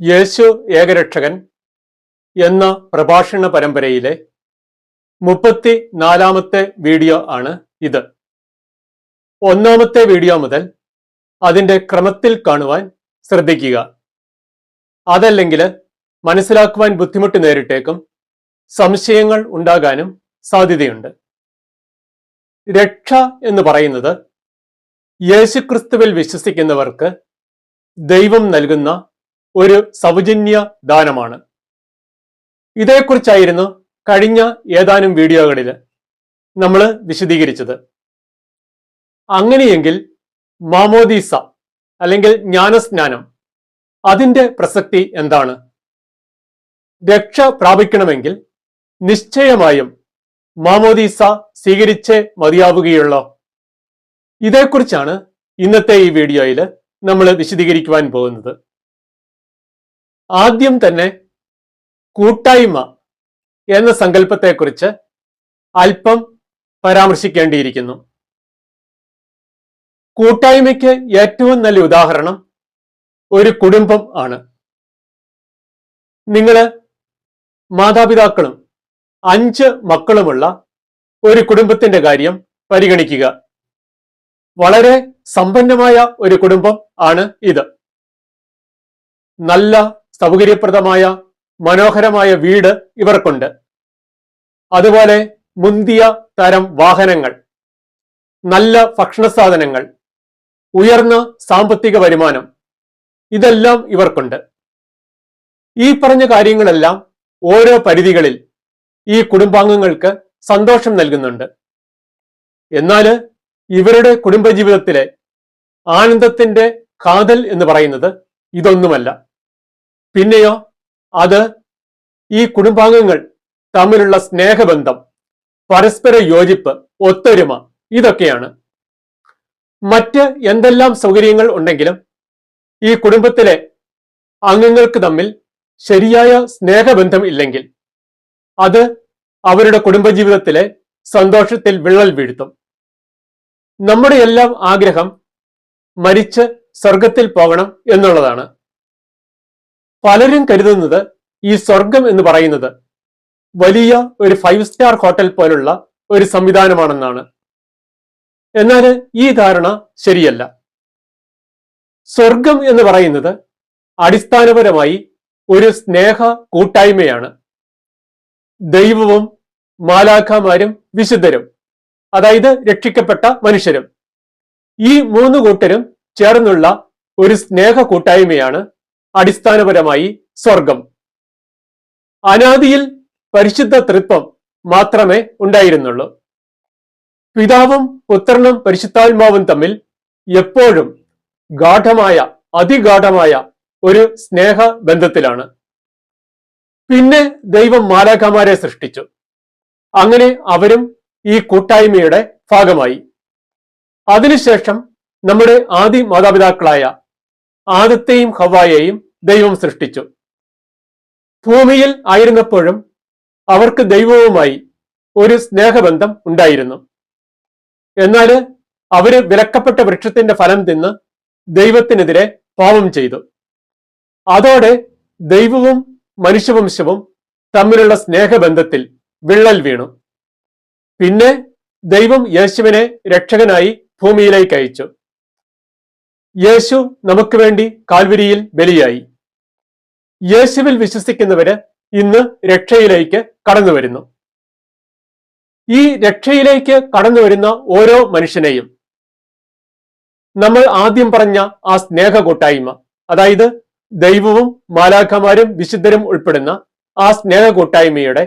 യേശു ഏകരക്ഷകൻ എന്ന പ്രഭാഷണ പരമ്പരയിലെ മുപ്പത്തി നാലാമത്തെ വീഡിയോ ആണ് ഇത്. ഒന്നാമത്തെ വീഡിയോ മുതൽ അതിന്റെ ക്രമത്തിൽ കാണുവാൻ ശ്രദ്ധിക്കുക. അതല്ലെങ്കിൽ മനസ്സിലാക്കുവാൻ ബുദ്ധിമുട്ട് നേരിട്ടേക്കും സംശയങ്ങൾ ഉണ്ടാകാനും സാധ്യതയുണ്ട്. രക്ഷ എന്ന് പറയുന്നത് യേശുക്രിസ്തുവിൽ വിശ്വസിക്കുന്നവർക്ക് ദൈവം നൽകുന്ന ഒരു സൗജന്യ ദാനമാണ്. ഇതേക്കുറിച്ചായിരുന്നു കഴിഞ്ഞ ഏതാനും വീഡിയോകളിൽ നമ്മൾ വിശദീകരിച്ചത്. അങ്ങനെയെങ്കിൽ മാമോദീസ അല്ലെങ്കിൽ ജ്ഞാനസ്നാനം അതിന്റെ പ്രസക്തി എന്താണ്? രക്ഷ പ്രാപിക്കണമെങ്കിൽ നിശ്ചയമായും മാമോദീസ സ്വീകരിച്ചേ മതിയാവുകയുള്ളോ. ഇതേക്കുറിച്ചാണ് ഇന്നത്തെ ഈ വീഡിയോയിൽ നമ്മൾ വിശദീകരിക്കുവാൻ പോകുന്നത്. ആദ്യം തന്നെ കൂട്ടായ്മ എന്ന സങ്കല്പത്തെക്കുറിച്ച് അല്പം പരാമർശിക്കേണ്ടിയിരിക്കുന്നു. കൂട്ടായ്മയ്ക്ക് ഏറ്റവും നല്ല ഉദാഹരണം ഒരു കുടുംബം ആണ്. നിങ്ങൾ മാതാപിതാക്കളും അഞ്ച് മക്കളുമുള്ള ഒരു കുടുംബത്തിന്റെ കാര്യം പരിഗണിക്കുക. വളരെ സമ്പന്നമായ ഒരു കുടുംബം ആണ് ഇത്. നല്ല സൗകര്യപ്രദമായ മനോഹരമായ വീട് ഇവർക്കുണ്ട്. അതുപോലെ മുന്തിയ തരം വാഹനങ്ങൾ നല്ല ഭക്ഷണ സാധനങ്ങൾ ഉയർന്ന സാമ്പത്തിക വരുമാനം ഇതെല്ലാം ഇവർക്കുണ്ട്. ഈ പറഞ്ഞ കാര്യങ്ങളെല്ലാം ഓരോ പരിധികളിൽ ഈ കുടുംബാംഗങ്ങൾക്ക് സന്തോഷം നൽകുന്നുണ്ട്. എന്നാൽ ഇവരുടെ കുടുംബജീവിതത്തിലെ ആനന്ദത്തിന്റെ കാതൽ എന്ന് പറയുന്നത് ഇതൊന്നുമല്ല. പിന്നെയോ? അത് ഈ കുടുംബാംഗങ്ങൾ തമ്മിലുള്ള സ്നേഹബന്ധം പരസ്പര യോജിപ്പ് ഒത്തൊരുമ ഇതൊക്കെയാണ്. മറ്റ് എന്തെല്ലാം സൗകര്യങ്ങൾ ഉണ്ടെങ്കിലും ഈ കുടുംബത്തിലെ അംഗങ്ങൾക്ക് തമ്മിൽ ശരിയായ സ്നേഹബന്ധം ഇല്ലെങ്കിൽ അത് അവരുടെ കുടുംബജീവിതത്തിലെ സന്തോഷത്തിൽ വിള്ളൽ വീഴ്ത്തും. നമ്മുടെ എല്ലാം ആഗ്രഹം മരിച്ച് സ്വർഗത്തിൽ പോകണം എന്നുള്ളതാണ്. പലരും കരുതുന്നത് ഈ സ്വർഗം എന്ന് പറയുന്നത് വലിയ ഒരു ഫൈവ് സ്റ്റാർ ഹോട്ടൽ പോലുള്ള ഒരു സംവിധാനമാണെന്നാണ്. എന്നാൽ ഈ ധാരണ ശരിയല്ല. സ്വർഗം എന്ന് പറയുന്നത് അടിസ്ഥാനപരമായി ഒരു സ്നേഹ കൂട്ടായ്മയാണ്. ദൈവവും മാലാഖമാരും വിശുദ്ധരും അതായത് രക്ഷിക്കപ്പെട്ട മനുഷ്യരും ഈ മൂന്ന് കൂട്ടരും ചേർന്നുള്ള ഒരു സ്നേഹ കൂട്ടായ്മയാണ് അടിസ്ഥാനപരമായി സ്വർഗം. അനാദിയിൽ പരിശുദ്ധ തൃത്വം മാത്രമേ ഉണ്ടായിരുന്നുള്ളൂ. പിതാവും പുത്രനും പരിശുദ്ധാത്മാവും തമ്മിൽ എപ്പോഴും ഗാഠമായ അതിഗാഠമായ ഒരു സ്നേഹ ബന്ധത്തിലാണ് പിന്നെ ദൈവം മാലാഖമാരെ സൃഷ്ടിച്ചു. അങ്ങനെ അവരും ഈ കൂട്ടായ്മയുടെ ഭാഗമായി. അതിനുശേഷം നമ്മുടെ ആദി മാതാപിതാക്കളായ ആദത്തെയും ഹവായെയും ദൈവം സൃഷ്ടിച്ചു. ഭൂമിയിൽ ആയിരുന്നപ്പോഴും അവർക്ക് ദൈവവുമായി ഒരു സ്നേഹബന്ധം ഉണ്ടായിരുന്നു. എന്നാൽ അവർ വിലക്കപ്പെട്ട വൃക്ഷത്തിന്റെ ഫലം തിന്ന് ദൈവത്തിനെതിരെ പാപം ചെയ്തു. അതോടെ ദൈവവും മനുഷ്യവംശവും തമ്മിലുള്ള സ്നേഹബന്ധത്തിൽ വിള്ളൽ വീണു. പിന്നെ ദൈവം യേശുവിനെ രക്ഷകനായി ഭൂമിയിലേക്ക് അയച്ചു. യേശു നമുക്ക് വേണ്ടി കാൽവരിയിൽ ബലിയായി. യേശുവിൽ വിശ്വസിക്കുന്നവര് ഇന്ന് രക്ഷയിലേക്ക് കടന്നു വരുന്നു. ഈ രക്ഷയിലേക്ക് കടന്നു വരുന്ന ഓരോ മനുഷ്യനെയും നമ്മൾ ആദ്യം പറഞ്ഞ ആ സ്നേഹ കൂട്ടായ്മ അതായത് ദൈവവും മാലാഖമാരും വിശുദ്ധരും ഉൾപ്പെടുന്ന ആ സ്നേഹ കൂട്ടായ്മയുടെ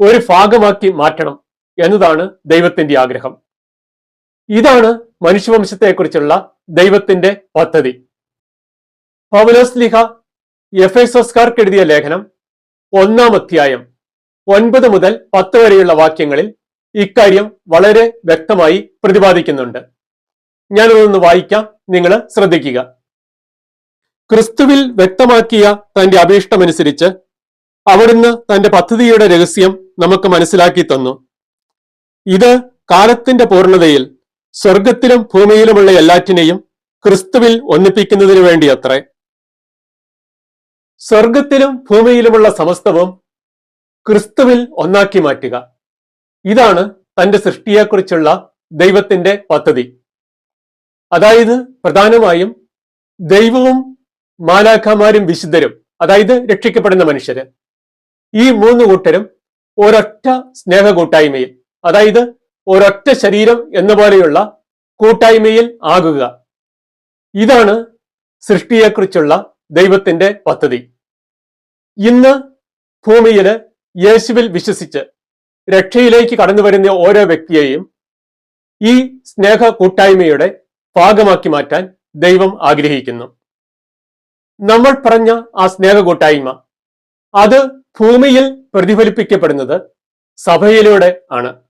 ഒരു ഭാഗമാക്കി മാറ്റണം എന്നതാണ് ദൈവത്തിന്റെ ആഗ്രഹം. ഇതാണ് മനുഷ്യവംശത്തെക്കുറിച്ചുള്ള ദൈവത്തിന്റെ പദ്ധതി. പൗലോസ് ലിഹ എഫേസോസ്കാർക്ക് എഴുതിയ ലേഖനം ഒന്നാം അധ്യായം ഒൻപത് മുതൽ പത്ത് വരെയുള്ള വാക്യങ്ങളിൽ ഇക്കാര്യം വളരെ വ്യക്തമായി പ്രതിപാദിക്കുന്നുണ്ട്. ഞാനതൊന്ന് വായിക്കാം നിങ്ങൾ ശ്രദ്ധിക്കുക. ക്രിസ്തുവിൽ വ്യക്തമാക്കിയ തന്റെ അഭീഷ്ടമനുസരിച്ച് അവിടുന്ന് തന്റെ പദ്ധതിയുടെ രഹസ്യം നമുക്ക് മനസ്സിലാക്കി തന്നു. ഇത് കാലത്തിന്റെ പൂർണതയിൽ സ്വർഗത്തിലും ഭൂമിയിലുമുള്ള എല്ലാറ്റിനെയും ക്രിസ്തുവിൽ ഒന്നിപ്പിക്കുന്നതിനു വേണ്ടി അത്രേ സ്വർഗത്തിലും ഭൂമിയിലുമുള്ള സമസ്തവും ക്രിസ്തുവിൽ ഒന്നാക്കി മാറ്റുക. ഇതാണ് തന്റെ സൃഷ്ടിയെക്കുറിച്ചുള്ള ദൈവത്തിന്റെ പദ്ധതി. അതായത് പ്രധാനമായും ദൈവവും മാലാഖമാരും വിശുദ്ധരും അതായത് രക്ഷിക്കപ്പെടുന്ന മനുഷ്യര് ഈ മൂന്ന് കൂട്ടരും ഒരൊറ്റ സ്നേഹ കൂട്ടായ്മയിൽ അതായത് ഒരൊറ്റ ശരീരം എന്ന പോലെയുള്ള കൂട്ടായ്മയിൽ ആകുക. ഇതാണ് സൃഷ്ടിയെക്കുറിച്ചുള്ള ദൈവത്തിന്റെ പദ്ധതി. ഇന്ന് ഭൂമിയിൽ യേശുവിൽ വിശ്വസിച്ച് രക്ഷയിലേക്ക് കടന്നു വരുന്ന ഓരോ വ്യക്തിയെയും ഈ സ്നേഹ കൂട്ടായ്മയുടെ ഭാഗമാക്കി മാറ്റാൻ ദൈവം ആഗ്രഹിക്കുന്നു. നമ്മൾ പറഞ്ഞ ആ സ്നേഹ കൂട്ടായ്മ അത് ഭൂമിയിൽ പ്രതിഫലിപ്പിക്കപ്പെടുന്നത് സഭയിലൂടെ ആണ്.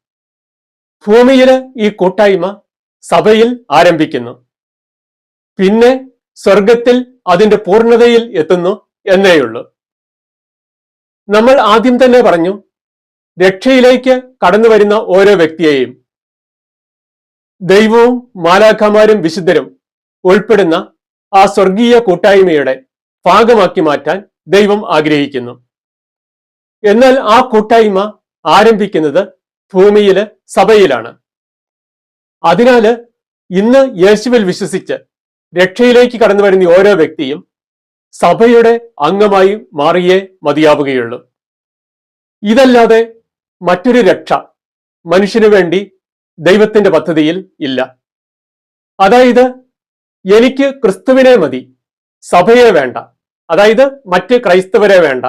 ഭൂമിയിൽ ഈ കൂട്ടായ്മ സഭയിൽ ആരംഭിക്കുന്നു. പിന്നെ സ്വർഗത്തിൽ അതിന്റെ പൂർണതയിൽ എത്തുന്നു എന്നേയുള്ളൂ. നമ്മൾ ആദ്യം തന്നെ പറഞ്ഞു രക്ഷയിലേക്ക് കടന്നു വരുന്ന ഓരോ വ്യക്തിയെയും ദൈവവും മാലാഖമാരും വിശുദ്ധരും ഉൾപ്പെടുന്ന ആ സ്വർഗീയ കൂട്ടായ്മയുടെ ഭാഗമാക്കി മാറ്റാൻ ദൈവം ആഗ്രഹിക്കുന്നു. എന്നാൽ ആ കൂട്ടായ്മ ആരംഭിക്കുന്നത് ഭൂമിയിൽ സഭയിലാണ്. അതിനാല് ഇന്ന് യേശുവിൽ വിശ്വസിച്ച് രക്ഷയിലേക്ക് കടന്നു വരുന്ന ഓരോ വ്യക്തിയും സഭയുടെ അംഗമായി മാറിയേ മതിയാവുകയുള്ളൂ. ഇതല്ലാതെ മറ്റൊരു രക്ഷ മനുഷ്യനു വേണ്ടി ദൈവത്തിന്റെ പദ്ധതിയിൽ ഇല്ല. അതായത് എനിക്ക് ക്രിസ്തുവിനെ മതി സഭയെ വേണ്ട അതായത് മറ്റ് ക്രൈസ്തവരെ വേണ്ട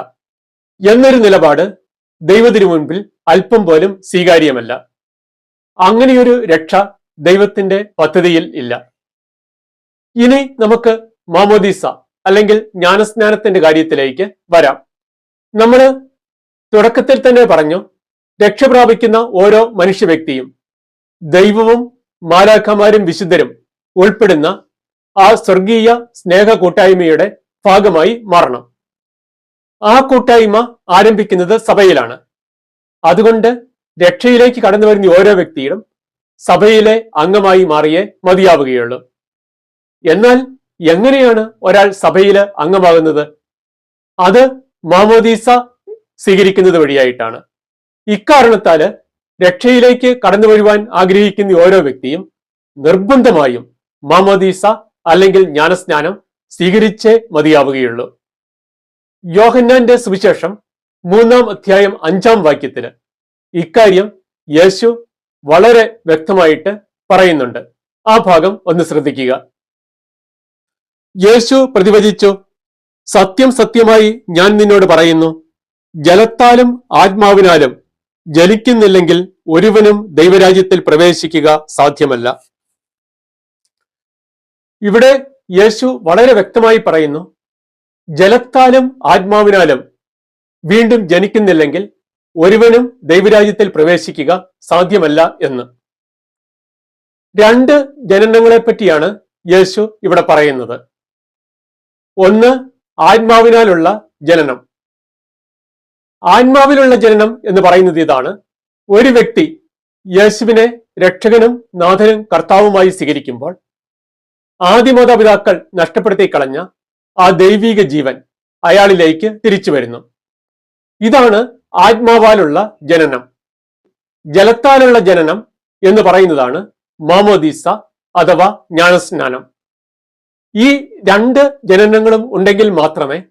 എന്നൊരു നിലപാട് ദൈവത്തിനു മുൻപിൽ അല്പം പോലും സ്വീകാര്യമല്ല. അങ്ങനെയൊരു രക്ഷ ദൈവത്തിന്റെ പദ്ധതിയിൽ ഇല്ല. ഇനി നമുക്ക് മാമോദീസ അല്ലെങ്കിൽ ജ്ഞാനസ്നാനത്തിന്റെ കാര്യത്തിലേക്ക് വരാം. നമ്മൾ തുടക്കത്തിൽ തന്നെ പറഞ്ഞു രക്ഷ പ്രാപിക്കുന്ന ഓരോ മനുഷ്യ വ്യക്തിയും ദൈവവും മാലാഖമാരും വിശുദ്ധരും ഉൾപ്പെടുന്ന ആ സ്വർഗീയ സ്നേഹ കൂട്ടായ്മയുടെ ഭാഗമായി മാറണം. ആ കൂട്ടായ്മ ആരംഭിക്കുന്നത് സഭയിലാണ്. അതുകൊണ്ട് രക്ഷയിലേക്ക് കടന്നു വരുന്ന ഓരോ വ്യക്തിയും സഭയിലെ അംഗമായി മാറിയേ മതിയാവുകയുള്ളൂ. എന്നാൽ എങ്ങനെയാണ് ഒരാൾ സഭയിൽ അംഗമാകുന്നത്? അത് മാമോദീസ സ്വീകരിക്കുന്നത് വഴിയായിട്ടാണ്. ഇക്കാരണത്താൽ രക്ഷയിലേക്ക് കടന്നു വരുവാൻ ആഗ്രഹിക്കുന്ന ഓരോ വ്യക്തിയും നിർബന്ധമായും മാമോദീസ അല്ലെങ്കിൽ ജ്ഞാനസ്നാനം സ്വീകരിച്ചേ മതിയാവുകയുള്ളൂ. യോഹന്നാന്റെ സുവിശേഷം മൂന്നാം അധ്യായം അഞ്ചാം വാക്യത്തിന് ഇക്കാര്യം യേശു വളരെ വ്യക്തമായിട്ട് പറയുന്നുണ്ട്. ആ ഭാഗം ഒന്ന് ശ്രദ്ധിക്കുക. യേശു പ്രതിവചിച്ചു സത്യം സത്യമായി ഞാൻ നിന്നോട് പറയുന്നു ജലത്താലും ആത്മാവിനാലും ജലിക്കുന്നില്ലെങ്കിൽ ഒരുവനും ദൈവരാജ്യത്തിൽ പ്രവേശിക്കുക സാധ്യമല്ല. ഇവിടെ യേശു വളരെ വ്യക്തമായി പറയുന്നു ജലത്താലും ആത്മാവിനാലും വീണ്ടും ജനിക്കുന്നില്ലെങ്കിൽ ഒരുവനും ദൈവരാജ്യത്തിൽ പ്രവേശിക്കുക സാധ്യമല്ല എന്ന്. രണ്ട് ജനനങ്ങളെ പറ്റിയാണ് യേശു ഇവിടെ പറയുന്നത്. ഒന്ന് ആത്മാവിനാലുള്ള ജനനം. ആത്മാവിലുള്ള ജനനം എന്ന് പറയുന്നത് ഇതാണ്. ഒരു വ്യക്തി യേശുവിനെ രക്ഷകനും നാഥനും കർത്താവുമായി സ്വീകരിക്കുമ്പോൾ ആദിമാതാപിതാക്കൾ നഷ്ടപ്പെടുത്തി കളഞ്ഞ ആ ദൈവിക ജീവൻ അയാളിലേക്ക് തിരിച്ചു വരുന്നു. ഇതാണ് ആത്മാവാലുള്ള ജനനം. ജലത്താലുള്ള ജനനം എന്ന് പറയുന്നതാണ് മാമോദീസ അഥവാ ജ്ഞാനസ്നാനം. ഈ രണ്ട് ജനനങ്ങളും ഉണ്ടെങ്കിൽ മാത്രമേ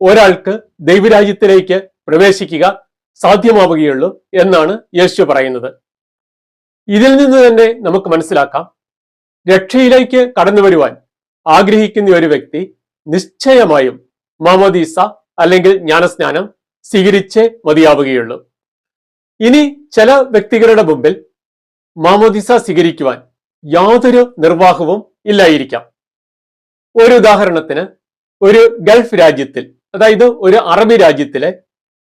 ഒരാൾക്ക് ദൈവരാജ്യത്തിലേക്ക് പ്രവേശിക്കുക സാധ്യമാവുകയുള്ളൂ എന്നാണ് യേശു പറയുന്നത്. ഇതിൽ നിന്ന് തന്നെ നമുക്ക് മനസ്സിലാക്കാം. രക്ഷയിലേക്ക് കടന്നു വരുവാൻ ആഗ്രഹിക്കുന്ന ഒരു വ്യക്തി നിശ്ചയമായും മാമോദീസ അല്ലെങ്കിൽ ജ്ഞാനസ്നാനം സ്വീകരിച്ചേ മതിയാവുകയുള്ളൂ. ഇനി ചില വ്യക്തികളുടെ മുമ്പിൽ മാമോദീസ സ്വീകരിക്കുവാൻ യാതൊരു നിർവാഹവും ഇല്ലായിരിക്കാം. ഒരു ഉദാഹരണത്തിന് ഒരു ഗൾഫ് രാജ്യത്തിൽ അതായത് ഒരു അറബി രാജ്യത്തിലെ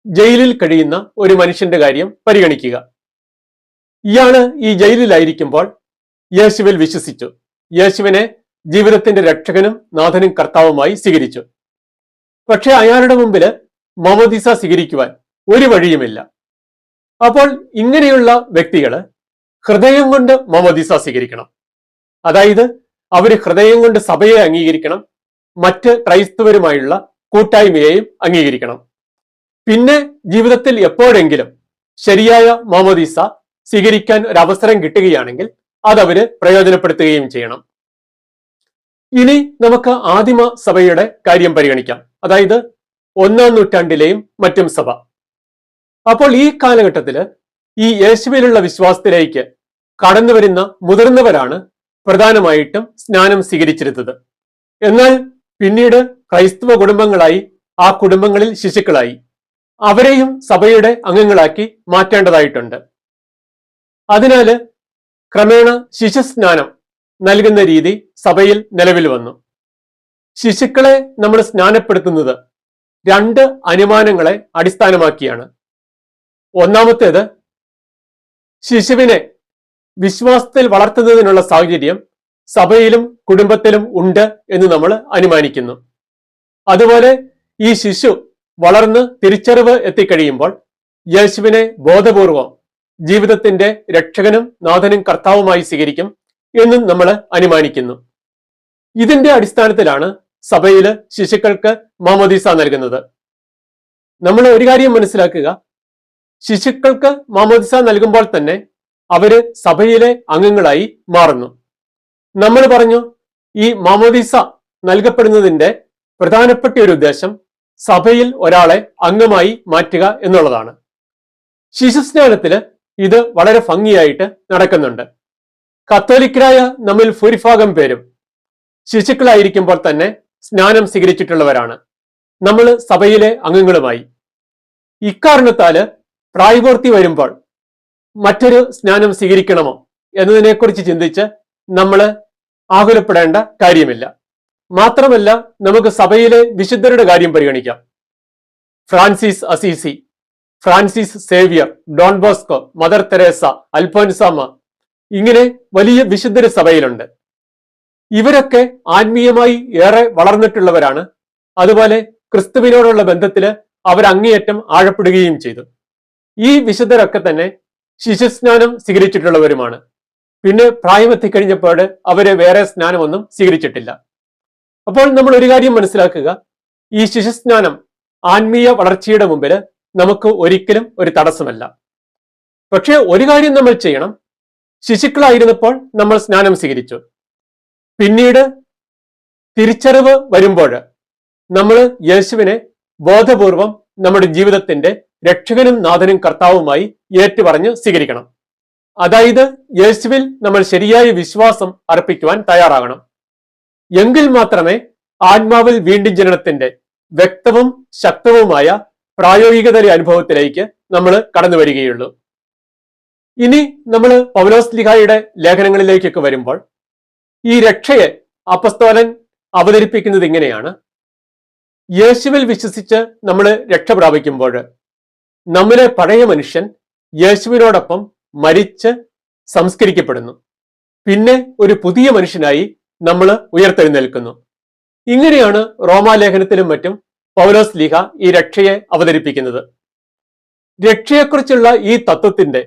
ജയിലിൽ കഴിയുന്ന ഒരു മനുഷ്യന്റെ കാര്യം പരിഗണിക്കുക. ഇയാൾ ഈ ജയിലിലായിരിക്കുമ്പോൾ യേശുവിൽ വിശ്വസിച്ചു. യേശുവിനെ ജീവിതത്തിന്റെ രക്ഷകനും നാഥനും കർത്താവുമായി സ്വീകരിച്ചു. പക്ഷെ അയാളുടെ മുമ്പിൽ മമദിസ സ്വീകരിക്കുവാൻ ഒരു വഴിയുമില്ല. അപ്പോൾ ഇങ്ങനെയുള്ള വ്യക്തികൾ ഹൃദയം കൊണ്ട് മമദിസ സ്വീകരിക്കണം. അതായത് അവർ ഹൃദയം കൊണ്ട് സഭയെ അംഗീകരിക്കണം മറ്റ് ക്രൈസ്തവരുമായുള്ള കൂട്ടായ്മയെയും അംഗീകരിക്കണം. പിന്നെ ജീവിതത്തിൽ എപ്പോഴെങ്കിലും ശരിയായ മമദിസ സ്വീകരിക്കാൻ ഒരു അവസരം കിട്ടുകയാണെങ്കിൽ അതവര് പ്രയോജനപ്പെടുത്തുകയും ചെയ്യണം. ഇനി നമുക്ക് ആദിമ സഭയുടെ കാര്യം പരിഗണിക്കാം. അതായത് ഒന്നാം നൂറ്റാണ്ടിലെയും മറ്റും സഭ. അപ്പോൾ ഈ കാലഘട്ടത്തിൽ ഈ യേശുവിലുള്ള വിശ്വാസത്തിലേക്ക് കടന്നു വരുന്ന മുതിർന്നവരാണ് പ്രധാനമായിട്ടും സ്നാനം സ്വീകരിച്ചിരുന്നത്. എന്നാൽ പിന്നീട് ക്രൈസ്തവ കുടുംബങ്ങളായി ആ കുടുംബങ്ങളിൽ ശിശുക്കളായി. അവരെയും സഭയുടെ അംഗങ്ങളാക്കി മാറ്റേണ്ടതായിട്ടുണ്ട്. അതിനാല് ക്രമേണ ശിശുസ്നാനം നൽകുന്ന രീതി സഭയിൽ നിലവിൽ വന്നു. ശിശുക്കളെ നമ്മൾ സ്നാനപ്പെടുത്തുന്നത് രണ്ട് അനുമാനങ്ങളെ അടിസ്ഥാനമാക്കിയാണ്. ഒന്നാമത്തേത് ശിശുവിനെ വിശ്വാസത്തിൽ വളർത്തുന്നതിനുള്ള സാഹചര്യം സഭയിലും കുടുംബത്തിലും ഉണ്ട് എന്ന് നമ്മൾ അനുമാനിക്കുന്നു. അതുപോലെ ഈ ശിശു വളർന്ന് തിരിച്ചറിവ് എത്തിക്കഴിയുമ്പോൾ യേശുവിനെ ബോധപൂർവം ജീവിതത്തിന്റെ രക്ഷകനും നാഥനും കർത്താവുമായി സ്വീകരിക്കും. എന്നും നമ്മൾ അനുമാനിക്കുന്നു. ഇതിന്റെ അടിസ്ഥാനത്തിലാണ് സഭയിൽ ശിശുക്കൾക്ക് മാമോദീസ നൽകുന്നത്. നമ്മൾ ഒരു കാര്യം മനസ്സിലാക്കുക. ശിശുക്കൾക്ക് മാമോദിസ നൽകുമ്പോൾ തന്നെ അവർ സഭയിലെ അംഗങ്ങളായി മാറുന്നു. നമ്മൾ പറഞ്ഞു ഈ മാമോദിസ നൽകപ്പെടുന്നതിന്റെ പ്രധാനപ്പെട്ട ഒരു ഉദ്ദേശം സഭയിൽ ഒരാളെ അംഗമായി മാറ്റുക എന്നുള്ളതാണ്. ശിശുസ്നാനത്തിൽ ഇത് വളരെ ഭംഗിയായിട്ട് നടക്കുന്നുണ്ട്. കത്തോലിക്കരായ നമ്മിൽ ഭൂരിഭാഗം പേരും ശിശുക്കളായിരിക്കുമ്പോൾ തന്നെ സ്നാനം സ്വീകരിച്ചിട്ടുള്ളവരാണ്. നമ്മൾ സഭയിലെ അംഗങ്ങളുമായി. ഇക്കാരണത്താൽ പ്രായപൂർത്തി വരുമ്പോൾ മറ്റൊരു സ്നാനം സ്വീകരിക്കണമോ എന്നതിനെക്കുറിച്ച് ചിന്തിച്ച് നമ്മൾ ആകുലപ്പെടേണ്ട കാര്യമില്ല. മാത്രമല്ല നമുക്ക് സഭയിലെ വിശുദ്ധരുടെ കാര്യം പരിഗണിക്കാം. Francis Assisi Francis Xavier Don Bosco Mother Teresa Alphonsamma ഇങ്ങനെ വലിയ വിശുദ്ധര് സഭയിലുണ്ട്. ഇവരൊക്കെ ആത്മീയമായി ഏറെ വളർന്നിട്ടുള്ളവരാണ്. അതുപോലെ ക്രിസ്തുവിനോടുള്ള ബന്ധത്തിൽ അവർ അങ്ങേയറ്റം ആഴപ്പെടുകയും ചെയ്തു. ഈ വിശുദ്ധരൊക്കെ തന്നെ ശിശുസ്നാനം സ്വീകരിച്ചിട്ടുള്ളവരുമാണ്. പിന്നെ പ്രായമെത്തിക്കഴിഞ്ഞപ്പോൾ അവർ വേറെ സ്നാനമൊന്നും സ്വീകരിച്ചിട്ടില്ല. അപ്പോൾ നമ്മൾ ഒരു കാര്യം മനസ്സിലാക്കുക. ഈ ശിശുസ്നാനം ആത്മീയ വളർച്ചയുടെ മുമ്പിൽ നമുക്ക് ഒരിക്കലും ഒരു തടസ്സമല്ല. പക്ഷേ ഒരു കാര്യം നമ്മൾ ചെയ്യണം. ശിശുക്കളായിരുന്നപ്പോൾ നമ്മൾ സ്നാനം സ്വീകരിച്ചു. പിന്നീട് തിരിച്ചറിവ് വരുമ്പോൾ നമ്മൾ യേശുവിനെ ബോധപൂർവം നമ്മുടെ ജീവിതത്തിന്റെ രക്ഷകനും നാഥനും കർത്താവുമായി ഏറ്റുപറഞ്ഞ് സ്വീകരിക്കണം. അതായത് യേശുവിൽ നമ്മൾ ശരിയായ വിശ്വാസം അർപ്പിക്കുവാൻ തയ്യാറാകണം. എങ്കിൽ മാത്രമേ ആത്മാവിൽ വീണ്ടും ജനനത്തിന്റെ വ്യക്തവും ശക്തവുമായ പ്രായോഗികതല അനുഭവത്തിലേക്ക് നമ്മൾ കടന്നു വരികയുള്ളൂ. ഇനി നമ്മൾ പൗലോസ് ലിഹായുടെ ലേഖനങ്ങളിലേക്കൊക്കെ വരുമ്പോൾ ഈ രക്ഷയെ അപസ്തോലൻ അവതരിപ്പിക്കുന്നത് ഇങ്ങനെയാണ്. യേശുവിൽ വിശ്വസിച്ച് നമ്മൾ രക്ഷ പ്രാപിക്കുമ്പോൾ നമ്മുടെ പഴയ മനുഷ്യൻ യേശുവിനോടൊപ്പം മരിച്ച് സംസ്കരിക്കപ്പെടുന്നു. പിന്നെ ഒരു പുതിയ മനുഷ്യനായി നമ്മൾ ഉയർത്തെഴുന്നേൽക്കുന്നു. ഇങ്ങനെയാണ് റോമാലേഖനത്തിലും മറ്റും പൗലോസ് ലീഹ ഈ രക്ഷയെ അവതരിപ്പിക്കുന്നത്. രക്ഷയെക്കുറിച്ചുള്ള ഈ തത്വത്തിന്റെ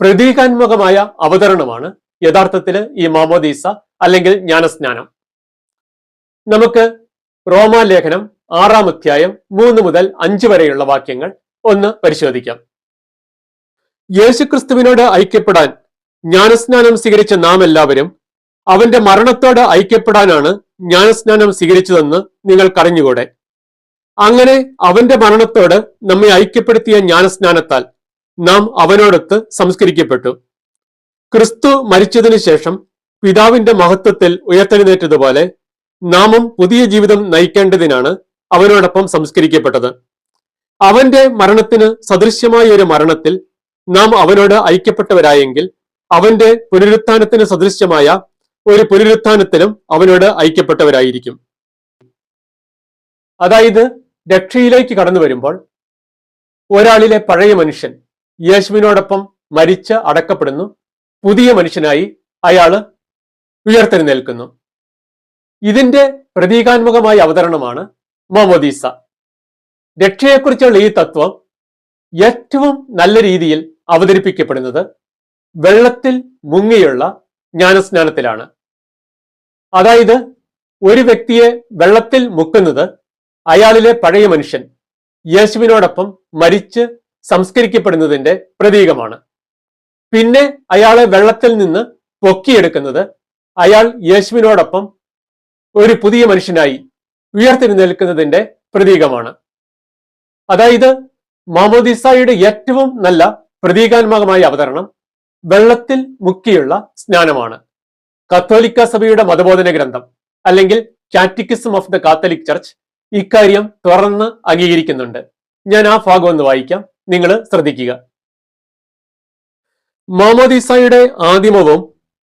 പ്രതീകാത്മകമായ അവതരണമാണ് യഥാർത്ഥത്തിൽ ഈ മാമോദീസ അല്ലെങ്കിൽ ജ്ഞാനസ്നാനം. നമുക്ക് റോമാലേഖനം ആറാം അധ്യായം മൂന്ന് മുതൽ അഞ്ച് വരെയുള്ള വാക്യങ്ങൾ ഒന്ന് പരിശോധിക്കാം. യേശുക്രിസ്തുവിനോട് ഐക്യപ്പെടാൻ ജ്ഞാനസ്നാനം സ്വീകരിച്ച നാം എല്ലാവരും അവന്റെ മരണത്തോട് ഐക്യപ്പെടാനാണ് ജ്ഞാനസ്നാനം സ്വീകരിച്ചതെന്ന് നിങ്ങൾ കറിഞ്ഞുകൂടെ അങ്ങനെ അവന്റെ മരണത്തോട് നമ്മെ ഐക്യപ്പെടുത്തിയ ജ്ഞാനസ്നാനത്താൽ നാം അവനോടൊത്ത് സംസ്കരിക്കപ്പെട്ടു. ക്രിസ്തു മരിച്ചതിനു ശേഷം പിതാവിന്റെ മഹത്വത്തിൽ ഉയർത്തെഴുന്നേറ്റതുപോലെ നാമും പുതിയ ജീവിതം നയിക്കേണ്ടതിനാണ് അവനോടൊപ്പം സംസ്കരിക്കപ്പെട്ടത്. അവന്റെ മരണത്തിന് സദൃശ്യമായ ഒരു മരണത്തിൽ നാം അവനോട് ഐക്യപ്പെട്ടവരായെങ്കിൽ അവന്റെ പുനരുത്ഥാനത്തിന് സദൃശ്യമായ ഒരു പുനരുത്ഥാനത്തിലും അവനോട് ഐക്യപ്പെട്ടവരായിരിക്കും. അതായത് രക്ഷയിലേക്ക് കടന്നു വരുമ്പോൾ ഒരാളിലെ പഴയ മനുഷ്യൻ യേശുവിനോടൊപ്പം മരിച്ച് അടക്കപ്പെടുന്നു. പുതിയ മനുഷ്യനായി അയാൾ ഉയർത്തെഴുന്നേൽക്കുന്നു. ഇതിന്റെ പ്രതീകാത്മകമായ അവതരണമാണ് മോമോദീസ. രക്ഷയെക്കുറിച്ചുള്ള ഈ തത്വം ഏറ്റവും നല്ല രീതിയിൽ അവതരിപ്പിക്കപ്പെടുന്നത് വെള്ളത്തിൽ മുങ്ങിയുള്ള ജ്ഞാനസ്നാനത്തിലാണ്. അതായത് ഒരു വ്യക്തിയെ വെള്ളത്തിൽ മുക്കുന്നത് അയാളിലെ പഴയ മനുഷ്യൻ യേശുവിനോടൊപ്പം മരിച്ച് സംസ്കരിക്കപ്പെടുന്നതിന്റെ പ്രതീകമാണ്. പിന്നെ അയാളെ വെള്ളത്തിൽ നിന്ന് പൊക്കിയെടുക്കുന്നത് അയാൾ യേശുവിനോടൊപ്പം ഒരു പുതിയ മനുഷ്യനായി ഉയർത്തെഴുന്നേൽക്കുന്നതിന്റെ പ്രതീകമാണ്. അതായത് മാമോദിസായുടെ ഏറ്റവും നല്ല പ്രതീകാത്മകമായ അവതരണം വെള്ളത്തിൽ മുക്കിയുള്ള സ്നാനമാണ്. കത്തോലിക്ക സഭയുടെ മതബോധന ഗ്രന്ഥം അല്ലെങ്കിൽ catechism of the Catholic Church ഇക്കാര്യം തുറന്ന് അംഗീകരിക്കുന്നുണ്ട്. ഞാൻ ആ ഭാഗം ഒന്ന് വായിക്കാം. നിങ്ങൾ ശ്രദ്ധിക്കുക. മാമോദിസായുടെ ആദിമവും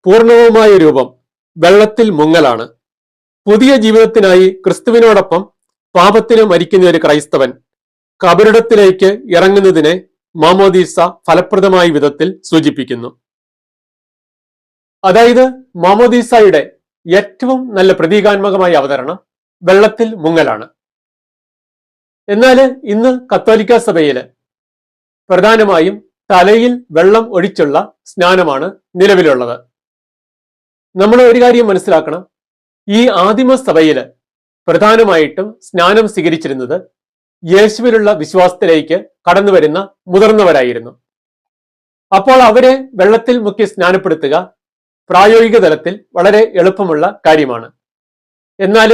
പൂർണവുമായ രൂപം വെള്ളത്തിൽ മുങ്ങലാണ്. പുതിയ ജീവിതത്തിനായി ക്രിസ്തുവിനോടൊപ്പം പാപത്തിന് മരിക്കുന്ന ഒരു ക്രൈസ്തവൻ കബറിടത്തിലേക്ക് ഇറങ്ങുന്നതിനെ മാമോദീസ ഫലപ്രദമായ വിധത്തിൽ സൂചിപ്പിക്കുന്നു. അതായത് മാമോദീസയുടെ ഏറ്റവും നല്ല പ്രതീകാത്മകമായ അവതരണം വെള്ളത്തിൽ മുങ്ങലാണ്. എന്നാൽ ഇന്ന് കത്തോലിക്ക സഭയിൽ പ്രധാനമായും തലയിൽ വെള്ളം ഒഴിച്ചുള്ള സ്നാനമാണ് നിലവിലുള്ളത്. നമ്മൾ ഒരു കാര്യം മനസ്സിലാക്കണം. ഈ ആദിമ സഭയിൽ പ്രധാനമായിട്ടും സ്നാനം സ്വീകരിച്ചിരുന്നത് യേശുവിലുള്ള വിശ്വാസത്തിലേക്ക് കടന്നു വരുന്ന മുതിർന്നവരായിരുന്നു. അപ്പോൾ അവരെ വെള്ളത്തിൽ മുക്കി സ്നാനപ്പെടുത്തുക പ്രായോഗിക തലത്തിൽ വളരെ എളുപ്പമുള്ള കാര്യമാണ്. എന്നാൽ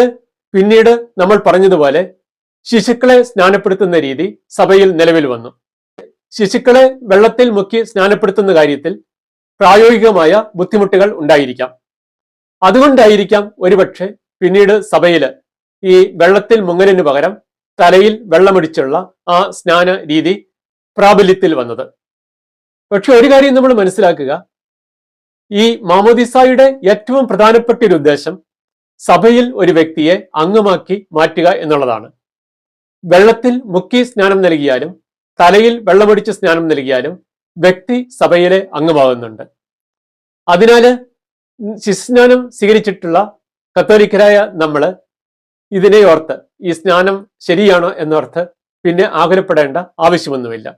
പിന്നീട് നമ്മൾ പറഞ്ഞതുപോലെ ശിശുക്കളെ സ്നാനപ്പെടുത്തുന്ന രീതി സഭയിൽ നിലവിൽ വന്നു. ശിശുക്കളെ വെള്ളത്തിൽ മുക്കി സ്നാനപ്പെടുത്തുന്ന കാര്യത്തിൽ പ്രായോഗികമായ ബുദ്ധിമുട്ടുകൾ ഉണ്ടായിരിക്കാം. അതുകൊണ്ടായിരിക്കാം ഒരുപക്ഷെ പിന്നീട് സഭയിൽ ഈ വെള്ളത്തിൽ മുങ്ങലിന് പകരം തലയിൽ വെള്ളമടിച്ചുള്ള ആ സ്നാന രീതി പ്രാബല്യത്തിൽ വന്നത്. പക്ഷെ ഒരു കാര്യം നമ്മൾ മനസ്സിലാക്കുക. ഈ മാമോദിസായുടെ ഏറ്റവും പ്രധാനപ്പെട്ട ഒരു ഉദ്ദേശം സഭയിൽ ഒരു വ്യക്തിയെ അംഗമാക്കി മാറ്റുക എന്നുള്ളതാണ്. വെള്ളത്തിൽ മുക്കി സ്നാനം നൽകിയാലും തലയിൽ വെള്ളമടിച്ച് സ്നാനം നൽകിയാലും വ്യക്തി സഭയിലെ അംഗമാകുന്നുണ്ട്. അതിനാല് ശിശുസ്നാനം സ്വീകരിച്ചിട്ടുള്ള കത്തോലിക്കരായ നമ്മൾ ഇതിനെ ഓർത്ത് ഈ സ്നാനം ശരിയാണോ എന്നോർത്ത് പിന്നെ ആകുലപ്പെടേണ്ട ആവശ്യമൊന്നുമില്ല.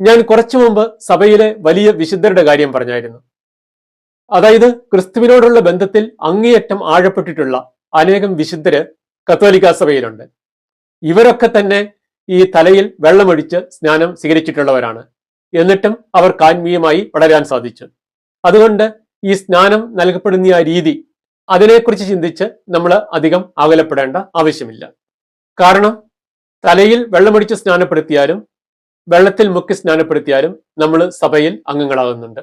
ഞാൻ കുറച്ചു മുമ്പ് സഭയിലെ വലിയ വിശുദ്ധരുടെ കാര്യം പറഞ്ഞായിരുന്നു. അതായത് ക്രിസ്തുവിനോടുള്ള ബന്ധത്തിൽ അങ്ങേയറ്റം ആഴപ്പെട്ടിട്ടുള്ള അനേകം വിശുദ്ധര് കത്തോലിക്കാ സഭയിലുണ്ട്. ഇവരൊക്കെ തന്നെ ഈ തലയിൽ വെള്ളമൊഴിച്ച് സ്നാനം സ്വീകരിച്ചിട്ടുള്ളവരാണ്. എന്നിട്ടും അവർ ആത്മീയമായി വളരാൻ സാധിച്ചു. അതുകൊണ്ട് ഈ സ്നാനം നൽകപ്പെടുന്ന ആ രീതി അതിനെക്കുറിച്ച് ചിന്തിച്ച് നമ്മൾ അധികം ആകലപ്പെടേണ്ട ആവശ്യമില്ല. കാരണം തലയിൽ വെള്ളമടിച്ച് സ്നാനപ്പെടുത്തിയാലും വെള്ളത്തിൽ മുക്കി സ്നാനപ്പെടുത്തിയാലും നമ്മൾ സഭയിൽ അംഗങ്ങളാകുന്നുണ്ട്.